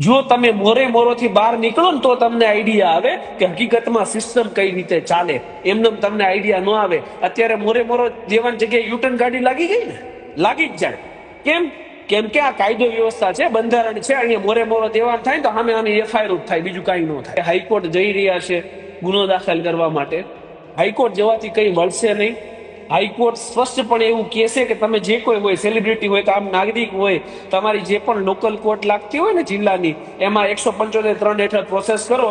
જો તમે મોરે મોરોથી બહાર નીકળો ને તો તમને આઈડિયા આવે કે હકીકતમાં સિસ્ટમ કઈ રીતે ચાલે. એમને તમને આઈડિયા ન આવે. અત્યારે મોરે મોરો જેવાની જગ્યાએ યુટર્ન ગાડી લાગી ગઈ ને? લાગી જ જાય. કેમ? કેમ કે આ કાયદો વ્યવસ્થા છે, બંધારણ છે, અહીંયા મોરે મોરો દેવાન થાય તો સામે આની એફઆઈઆર જ થાય, બીજું કાંઈ ન થાય. હાઈકોર્ટ જઈ રહ્યા છે ગુનો દાખલ કરવા માટે. હાઈકોર્ટ જવાથી કંઈ મળશે નહીં. હાઈકોર્ટ સ્પષ્ટપણે એવું કહેશે કે તમે જે કોઈ હોય સેલિબ્રિટી હોય કે આમ નાગરિક હોય, તમારી જે પણ લોકલ કોર્ટ લાગતી હોય ને જિલ્લાની, એમાં એકસો પંચોતેર ત્રણ હેઠળ પ્રોસેસ કરો.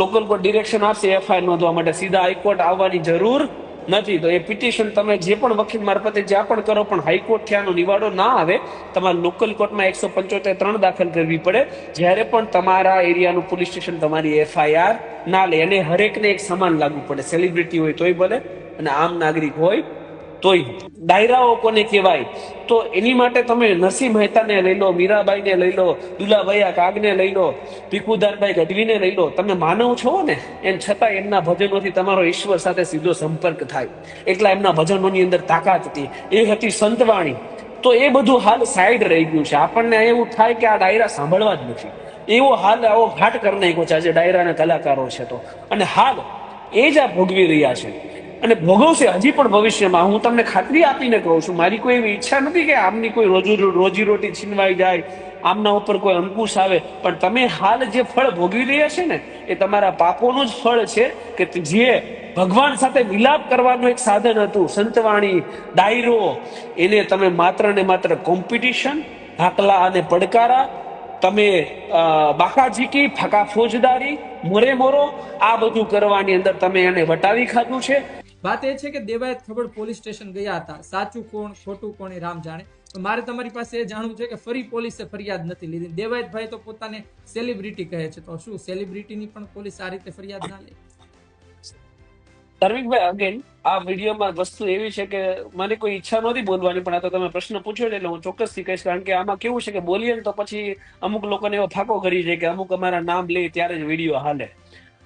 લોકલ કોર્ટ ડિરેક્શન આપશે એફઆઈઆર નોંધવા માટે. સીધા હાઈકોર્ટ આવવાની જરૂર નથી. તો એ પિટિશન તમે જે પણ વકીલ મારફતે જ્યાં પણ કરો, પણ હાઈકોર્ટ થયાનો નિવાડો ના આવે, તમારે લોકલ કોર્ટમાં એકસો પંચોતેર ત્રણ દાખલ કરવી પડે. જ્યારે પણ તમારા એરિયાનું પોલીસ સ્ટેશન તમારી એફઆઈઆર ના લે અને હરેકને એક સમાન લાગુ પડે. સેલિબ્રિટી હોય તોય ભલે, અને આમ નાગરિક હોય તોય ડાયરાઓ કોને કહેવાય? તો એની માટે તમે નરસિંહ મહેતાને લઈ લો, મીરાબાઈને લઈ લો દુલાભાઈ કાગને લઈ લો, ભીખુદાનભાઈ ગઢવીને લઈ લો. તમે માનવ છો ને? એમ છતાં એમના ભજનોથી તમારો ઈશ્વર સાથે સીધો સંપર્ક થાય. એટલા એમના ભજનોની અંદર તાકાત હતી. એ હતી સંતવાણી. તો એ બધું હાલ સાઈડ રહી ગયું છે. આપણને એવું થાય કે આ ડાયરા સાંભળવા જ નથી. એવો હાલ આવો ઘાટ કરી નાખ્યો છે. આજે ડાયરાના કલાકારો છે તો. અને હાલ એ જ આ ભોગવી રહ્યા છે. અને ભોગવશે. હજી પણ ભવિષ્યમાં. હું તમને ખાતરી આપીને કહું છું મારી કોઈ એવી ઈચ્છા નથી કે આમની કોઈ રોજી રોટી છીનવાઈ જાય આમના ઉપર કોઈ અંકુશ આવે. પણ તમે હાલ જે ફળ ભોગવી રહ્યા છે ને એ તમારા પાપોનું જ ફળ છે કે જે ભગવાન સાથે વિલાપ કરવાનું એક સાધન હતું. સંતવાણી ડાયરો એને તમે માત્ર ને માત્ર કોમ્પિટિશન હાકલા અને પડકારા તમે અ, બાકાઝીકી ફાકા ફોજદારી મોરે મોરો આ બધું કરવાની અંદર તમે એને વટાવી ખાધું છે. વાત એ છે કે દેવાયત ખબર પોલીસ સ્ટેશન ગયા હતા. સાચું કોણ, ખોટું કોણ એ રામ જાણે. મારે તમારી પાસે એ જાણવું છે કે ફરી પોલીસે ફરિયાદ નથી લીધી. દેવાયતભાઈ તો પોતાને સેલિબ્રિટી કહે છે. તો શું સેલિબ્રિટીની પણ પોલીસ આ રીતે ફરિયાદ ના લે? ધાર્મિકભાઈ અગેન આ વિડીયોમાં વસ્તુ એવી છે કે મને કોઈ ઈચ્છા નહોતી બોલવાની, પણ આ તો તમે પ્રશ્ન પૂછ્યો એટલે હું ચોક્કસથી કહીશ, કારણ કે આમાં કેવું છે કે બોલીએ તો પછી અમુક લોકોને એવો ફાકો કરી છે કે અમુક અમારા નામ લે ત્યારે જ વીડિયો હાલે.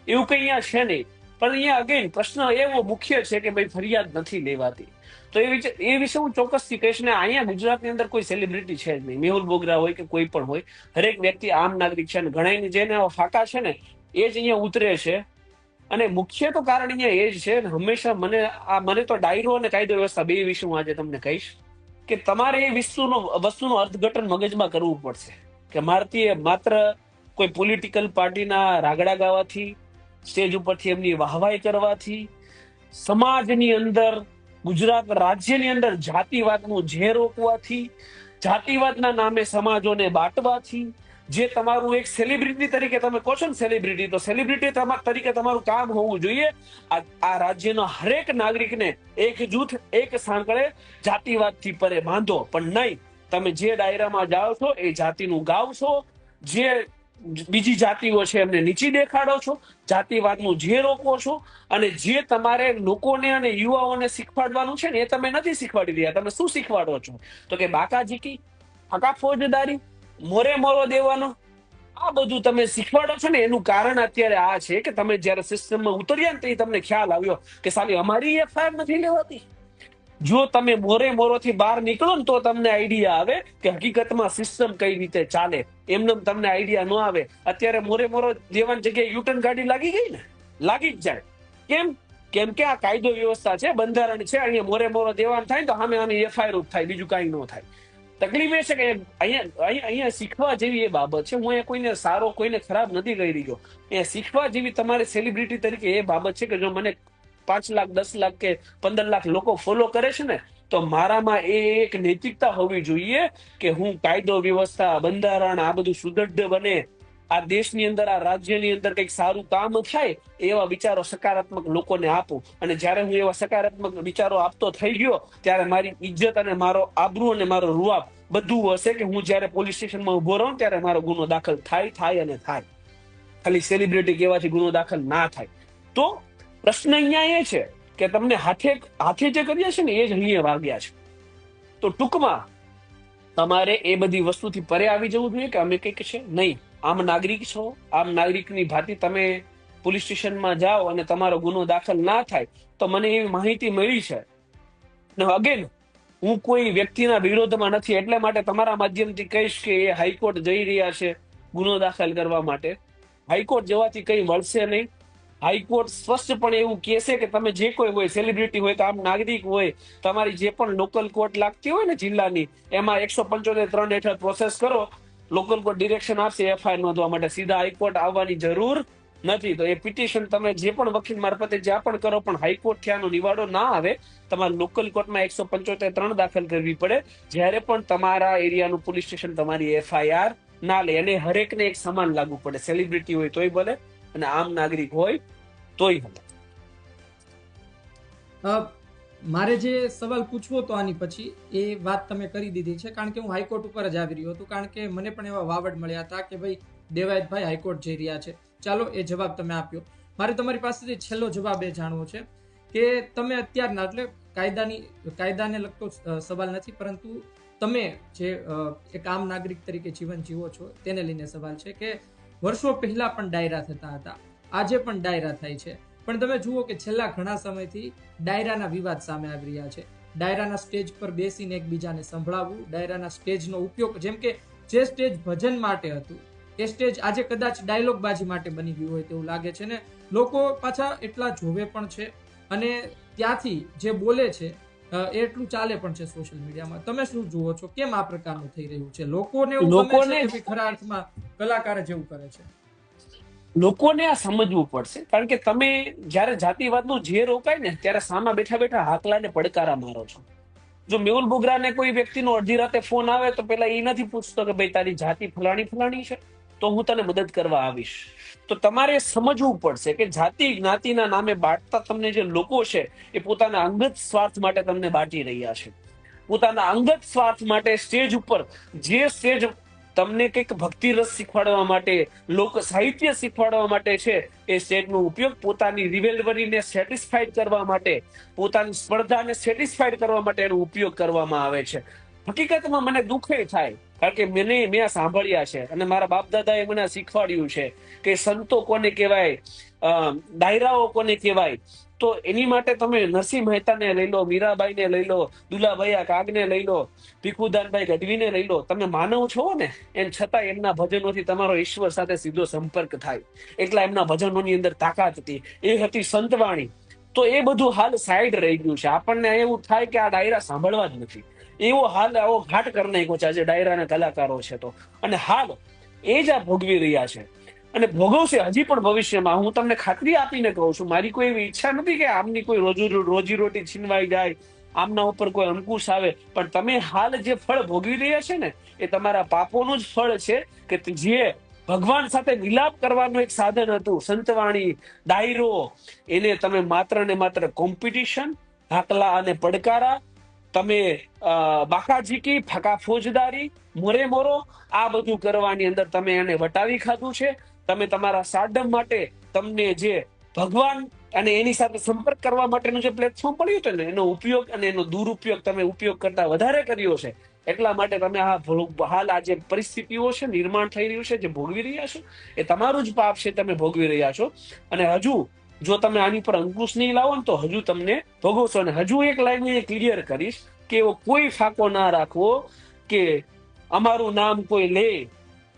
એવું કઈ અહીંયા છે નહીં. પણ અહીંયા અગેન પ્રશ્ન એવો મુખ્ય છે કે ભાઈ ફરિયાદ નથી લેવાતી. તો એ વિશે એ વિશે હું ચોક્કસથી કહીશ ને અહીંયા ગુજરાતની અંદર કોઈ સેલિબ્રિટી છે જ નહીં. મેહુલ બોગરા હોય કે કોઈ પણ હોય, હરેક વ્યક્તિ આમ નાગરિક છે અને ઘણા જેને ફાકા છે ને, એ જ અહીંયા ઉતરે છે. અને મુખ્ય તો કારણ અહીંયા એ જ છે હંમેશા મને, આ મને તો ડાયરો અને કાયદો વ્યવસ્થા બે વિશે હું આજે તમને કહીશ કે તમારે એ વસ્તુનો વસ્તુનું અર્થઘટન મગજમાં કરવું પડશે. કે મારતી માત્ર કોઈ પોલિટિકલ પાર્ટીના રાગડા ગાવાથી સ્ટેજ ઉપરથી એમની વાહવાઈ કરવાથી સમાજની અંદર, ગુજરાત રાજ્યની અંદર જાતિવાદનું ઝેર રોકવાથી, જાતિવાદના નામે સમાજોને બાંટવાથી, જે તમારું એક સેલિબ્રિટી તરીકે તમે કહો છો ને સેલિબ્રિટી તો સેલિબ્રિટી તરીકે તમારું કામ હોવું જોઈએ. આ રાજ્યના હરેક નાગરિકને એક જૂથ, એક સાંકળે જાતિવાદથી પરે બાંધો. પણ નહીં, તમે જે ડાયરામાં જાઓ છો, એ જાતિનું ગાવ છો. જે બીજી જાતિઓ છે, એમને નીચી દેખાડો છો, જાતિવાદનું જે રોકો છો, અને જે તમારે લોકોને અને યુવાઓને શીખવાડવાનું છે ને, એ તમે નથી શીખવાડી રહ્યા. તમે શું શીખવાડો છો? તો કે બાકાજીકી ફકા ફોજદારી, મોરે મોરો દેવાનો, આ બધું તમે શીખવાડો છો ને, એનું કારણ અત્યારે આ છે કે તમે જ્યારે સિસ્ટમમાં ઉતર્યા ને તે તમને ખ્યાલ આવ્યો કે સાલી અમારી એફઆઈઆર નથી લેવાતી. જો તમે મોરે મોરોથી બહાર નીકળો ને તો તમને આઈડિયા આવે કે હકીકતમાં સિસ્ટમ કઈ રીતે ચાલે. એમને તમને આઈડિયા ન આવે. અત્યારે મોરે મોરો દેવાની જગ્યાએ યુટર્ન ગાડી લાગી ગઈ ને? લાગી જ જાય. કેમ? કેમ કે આ કાયદો વ્યવસ્થા છે, બંધારણ છે, અહીંયા મોરે મોરો દેવાન થાય તો સામે આની એફઆઈઆર થાય, બીજું કાંઈ ન થાય. તકલીફ એ છે કે અહીંયા અહીંયા શીખવા જેવી એ બાબત છે. હું અહીંયા કોઈને સારો, કોઈને ખરાબ નથી કહી રહ્યો. અહીંયા શીખવા જેવી તમારે સેલિબ્રિટી તરીકે એ બાબત છે કે જો મને પાંચ લાખ, દસ લાખ કે પંદર લાખ લોકો ફોલો કરે છે ને, તો મારામાં એ એક નૈતિકતા હોવી જોઈએ કે હું કાયદો, વ્યવસ્થા, બંધારણ, આ બધું સુદૃઢ બને, આ દેશની અંદર, આ રાજ્યની અંદર કંઈક સારું કામ થાય એવા વિચારો સકારાત્મક લોકોને આપું. અને જ્યારે હું એવા સકારાત્મક વિચારો આપતો થઈ ગયો, ત્યારે મારી ઇજ્જત અને મારો આબરૂ અને મારો રૂઆબ બધું હશે કે હું જ્યારે પોલીસ સ્ટેશનમાં ઊભો રહું ત્યારે મારો ગુનો દાખલ થાય થાય અને થાય. ખાલી સેલિબ્રિટી કહેવાથી ગુનો દાખલ ના થાય. તો પ્રશ્ન અહીંયા એ છે કે તમને હાથે હાથે જે કર્યા છે ને એ જ અહીંયા વાગ્યા છે. તો ટૂંકમાં તમારે એ બધી વસ્તુથી પરે આવી જવું જોઈએ કે અમે કંઈક છે? નહીં. આમ નાગરિક છો, આમ નાગરિકની ભાતી તમે પોલીસ સ્ટેશનમાં જાઓ અને તમારો ગુનો દાખલ ના થાય, તો મને એવી માહિતી મળી છે. ને અગેન હું કોઈ વ્યક્તિના વિરોધમાં નથી, એટલે માટે તમારા માધ્યમથી કહીશ કે એ હાઈકોર્ટ જઈ રહ્યા છે ગુનો દાખલ કરવા માટે. હાઈકોર્ટ જવાથી કંઈ મળશે નહીં. હાઈકોર્ટ સ્પષ્ટપણે એવું કહેશે કે તમે જે કોઈ હોય સેલિબ્રિટી હોય કે આમ નાગરિક હોય, તમારી જે પણ લોકલ કોર્ટ લાગતી હોય ને જિલ્લાની, એમાં એકસો પંચોતેર ત્રણ હેઠળ પ્રોસેસ કરો. લોકલ કોર્ટ ડિરેક્શન આપશે એફઆઈઆર નોંધવા માટે. સીધા હાઈકોર્ટ આવવાની જરૂર નથી. તો એ પિટિશન તમે જે પણ વકીલ મારફતે જ્યાં પણ કરો, પણ હાઈકોર્ટથી આનો નિવાડો ના આવે, તમારે લોકલ કોર્ટમાં એકસો પંચોતેર ત્રણ દાખલ કરવી પડે. જ્યારે પણ તમારા એરિયાનું પોલીસ સ્ટેશન તમારી એફઆઈઆર ના લે. અને હરેકને એક સમાન લાગુ પડે. સેલિબ્રિટી હોય તોય ભલે અને આમ નાગરિક હોય તોય મારે જે સવાલ પૂછવો હતો આની પછી, એ વાત તમે કરી દીધી છે, કારણ કે હું હાઈકોર્ટ ઉપર જ આવી રહ્યો હતો, કારણ કે મને પણ એવા વાવડ મળ્યા હતા કે ભાઈ, દેવાયતભાઈ હાઈકોર્ટ જઈ રહ્યા છે. ચાલો, એ જવાબ તમે આપ્યો મારે તમારી પાસેથી છેલ્લો જવાબ એ જાણવો છે કે તમે અત્યારના, એટલે કાયદાની, કાયદાને લગતો સવાલ નથી, પરંતુ તમે જે એક આમ નાગરિક તરીકે જીવન જીવો છો, તેને લઈને સવાલ છે કે વર્ષો પહેલા પણ ડાયરા થતા હતા. આજે પણ ડાયરા થાય છે. પણ તમે જુઓ કે છેલ્લા ઘણા સમયથી ડાયરાના વિવાદ સામે આવી રહ્યા છે. ડાયરાના સ્ટેજ પર બેસીને એકબીજાને સંભળાવવું, ડાયરાના સ્ટેજનો ઉપયોગ, જેમ કે જે સ્ટેજ ભજન માટે હતું, એ સ્ટેજ આજે કદાચ ડાયલોગબાજી માટે બની ગયું હોય તેવું લાગે છે ને? લોકો પાછા એટલા જોવે પણ છે અને ત્યાંથી જે બોલે છે એટલું ચાલે પણ છે સોશિયલ મીડિયામાં તમે શું જુઓ છો? કેમ આ પ્રકારનું થઈ રહ્યું છે? લોકોને લોકોને- ખરા અર્થમાં કલાકાર જેવું કરે છે? લોકોને આ સમજવું પડશે. કારણ કે તમે જ્યારે જાતિવાદનું જે રોકાય ને ત્યારે સામા બેઠા બેઠા હાકલાને પડકારા મારો છો. જો મેહુલ બોગરાને કોઈ વ્યક્તિનો અડધી રાતે ફોન આવે તો પેલા એ નથી પૂછતો કે ભાઈ તારી જાતિ ફલાણી ફલાણી છે? તો હું તને મદદ કરવા આવીશ. તો તમારે સમજવું પડશે કે જાતિ જ્ઞાતિના નામે બાંટતા તમને જે લોકો છે, એ પોતાના અંગત સ્વાર્થ માટે તમને બાંટી રહ્યા છે. પોતાના અંગત સ્વાર્થ માટે સ્ટેજ ઉપર, જે સ્ટેજ તમને કંઈક ભક્તિ રસ શીખવાડવા માટે, લોક સાહિત્ય શીખવાડવા માટે છે, એ સ્ટેજનો ઉપયોગ પોતાની રિવેલવરીને સેટિસ્ફાઈડ કરવા માટે, પોતાની સ્પર્ધાને સેટિસ્ફાઈડ કરવા માટે એનો ઉપયોગ કરવામાં આવે છે. હકીકતમાં મને દુઃખ થાય કારણ કે મને મેં સાંભળ્યા છે. અને મારા બાપ દાદાએ મને શીખવાડ્યું છે કે સંતો કોને કહેવાય ડાયરાઓ કોને કહેવાય? તો એની માટે તમે નરસિંહ મહેતાને લઈ લો, મીરાબાઈને લઈ લો, દુલાભાઈ કાગને લઈ લો, ભીખુદાનભાઈ ગઢવીને લઈ લો. તમે માનવ છો ને? એમ છતાં એમના ભજનોથી તમારો ઈશ્વર સાથે સીધો સંપર્ક થાય. એટલા એમના ભજનોની અંદર તાકાત હતી. એ હતી સંતવાણી. તો એ બધું હાલ સાઈડ રહી ગયું છે. આપણને એવું થાય કે આ ડાયરા સાંભળવા જ નથી. એવો હાલ આવો ઘાટ કરી નાખ્યો છે. આજે ડાયરાના કલાકારો છે તો. અને હાલ એ જ આ ભોગવી રહ્યા છે. અને ભોગવશે હજી પણ ભવિષ્યમાં. હું તમને ખાતરી આપીને કહું છું, મારી કોઈ એવી ઈચ્છા નથી કે આમની કોઈ રોજી રોટી છીનવાઈ જાય, આમના ઉપર કોઈ અંકુશ આવે. પણ તમે હાલ જે ફળ ભોગવી રહ્યા છે ને, એ તમારા પાપોનું જ ફળ છે કે જે ભગવાન સાથે મિલાપ કરવાનું એક સાધન હતું. સંતવાણી, ડાયરો, એને તમે માત્ર ને માત્ર કોમ્પિટિશન ધાકલા અને પડકારા તમે અ, બાકાઝીકી ફકા ફોજદારી મોરે મોરો આ બધું કરવાની અંદર તમે એને વટાવી ખાધું છે. તમે તમારા સાડમ માટે તમને જે ભગવાન અને એની સાથે સંપર્ક કરવા માટેનું જે પ્લેટફોર્મ મળ્યું હતું ને એનો ઉપયોગ અને એનો દુરુપયોગ તમે ઉપયોગ કરતા વધારે કર્યો છે. એટલા માટે તમે આ હાલ આ જે પરિસ્થિતિઓ છે નિર્માણ થઈ રહ્યું છે જે ભોગવી રહ્યા છો એ તમારું જ પાપ છે તમે ભોગવી રહ્યા છો. અને હજુ જો તમે આની પર અંકુશ નહીં લાવો ને તો હજુ તમને ભોગવશો અને હજુ એક લાઈન ક્લિયર કરીશ કે એવો કોઈ ફાકો ના રાખવો કે અમારું નામ કોઈ લે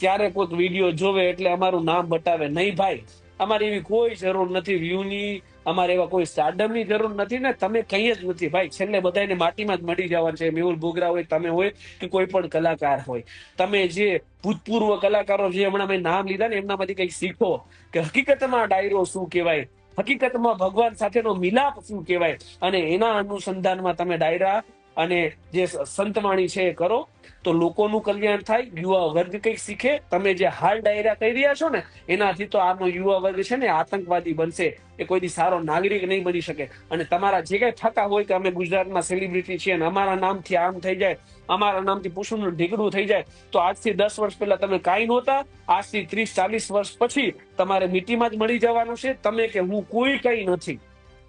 ત્યારે કોઈક વીડિયો જોવે એટલે અમારું નામ બતાવે. નહીં ભાઈ, અમારે એવી કોઈ જરૂર નથી વ્યૂની અમારે એવા કોઈ સ્ટાર્ડમની જરૂર નથી ને તમે કંઈ જ નથી. ભાઈ, છેલ્લે બધાને માટીમાં જ મળી જવાનું છે. મેહુલ બોગરા હોય, તમે હોય કે કોઈ પણ કલાકાર હોય. તમે જે ભૂતપૂર્વ કલાકારો જે હમણાં મેં નામ લીધા ને એમનામાંથી કંઈક શીખો કે હકીકતમાં ડાયરો શું કહેવાય? હકીકતમાં ભગવાન સાથેનો મિલાપ શું કહેવાય? અને એના અનુસંધાનમાં તમે ડાયરા અને જે સંતવાણી છે એ કરો, તો લોકોનું કલ્યાણ થાય, યુવા વર્ગ કંઈક શીખે. તમે જે હાલ ડાયરા કહી રહ્યા છો ને, એનાથી તો આનો યુવા વર્ગ છે ને, આતંકવાદી બનશે. એ કોઈ દી સારો નાગરિક નહીં બની શકે. અને તમારા જે કઈ થતા હોય કે અમે ગુજરાતમાં સેલિબ્રિટી છીએ અને અમારા નામથી આમ થઈ જાય, અમારા નામથી પુષ્પનું ઢીકડું થઈ જાય, તો આજથી દસ વર્ષ પહેલા તમે કાંઈ નહોતા. આજથી ત્રીસ, ચાલીસ વર્ષ પછી તમારે મીટીમાં જ મળી જવાનું છે. તમે કે હું કોઈ કઈ નથી.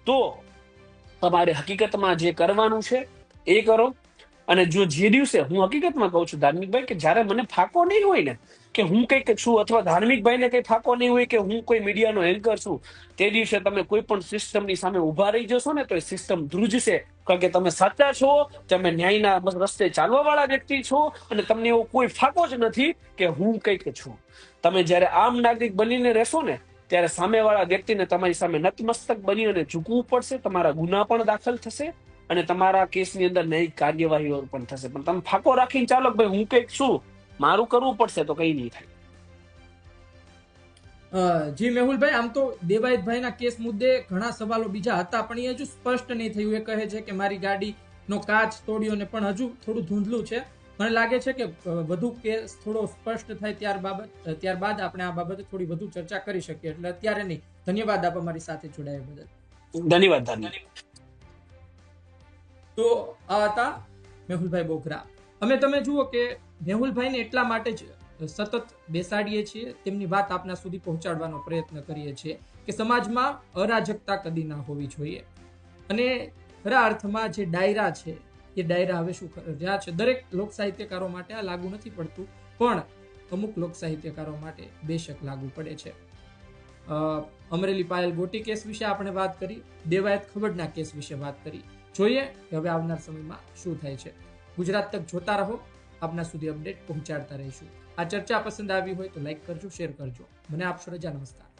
તો તમારે હકીકતમાં જે કરવાનું છે એ કરો. અને જો જે દિવસે હું હકીકતમાં કહું છું, ધાર્મિકભાઈ, કે જ્યારે મને ફાકો નહીં હોય ને, કે હું કંઈક છું અથવા ધાર્મિકભાઈને કંઈ ફાકો નહીં હોય કે હું કોઈ મીડિયાનો એન્કર છું, તે દિવસે તમે કોઈ પણ સિસ્ટમની સામે ઊભા રહી જશો ને, તો એ સિસ્ટમ ધ્રુજશે. કારણ કે તમે સાચા છો, તમે ન્યાયના રસ્તે ચાલવા વાળા વ્યક્તિ છો અને તમને એવો કોઈ ફાકો જ નથી કે હું કંઈક છું. તમે જ્યારે આમ નાગરિક બનીને રહેશો ને, ત્યારે સામેવાળા વ્યક્તિને તમારી સામે નતમસ્તક બની અને ઝૂકવું પડશે, તમારા ગુના પણ દાખલ થશે. અને તમારા કેસની અંદર નવી કાર્યવાહીઓ પણ થશે. પણ તમે ફાકો રાખીને ચાલો ભાઈ હું કંઈક છું મારું કરવું પડશે તો કઈ નહીં થાય. જી મેહુલભાઈ આમ તો દેવાયતભાઈના કેસ મુદ્દે ઘણા સવાલો બીજા હતા પણ એ હજુ સ્પષ્ટ નહીં થયું. એ કહે છે કે મારી ગાડીનો કાચ તોડ્યો ને પણ હજુ થોડું ધૂંધલું છે. મને લાગે છે કે વધુ કેસ થોડો સ્પષ્ટ થાય ત્યાર બાબત ત્યારબાદ આપણે આ બાબતે થોડી વધુ ચર્ચા કરી શકીએ. એટલે અત્યારે નહીં. ધન્યવાદ આપ અમારી સાથે જોડાયા બદલ. ધન્યવાદ ધન્યવાદ. તો આ હતા મેહુલભાઈ બોગરા અમે તમે જુઓ કે મેહુલભાઈને એટલા માટે જ સતત બેસાડીએ છીએ, તેમની વાત આપના સુધી પહોંચાડવાનો પ્રયત્ન કરીએ છીએ કે સમાજમાં અરાજકતા કદી ના હોવી જોઈએ. અને ખરા અર્થમાં જે ડાયરા છે, એ ડાયરા હવે શું રહ્યા છે, દરેક લોક સાહિત્યકારો માટે આ લાગુ નથી પડતું, પણ અમુક લોક સાહિત્યકારો માટે બેશક લાગુ પડે છે. અમરેલી પાયલ ગોટી કેસ વિશે આપણે વાત કરી, દેવાયત ખબરના કેસ વિશે વાત કરી જોઈએ કે હવે આવનાર સમયમાં શું થાય છે. ગુજરાત તક જોતા રહો. આપના સુધી અપડેટ પહોંચાડતા રહીશું. આ ચર્ચા પસંદ આવી હોય તો લાઈક કરજો, શેર કરજો. મને આપશો રજા નમસ્કાર.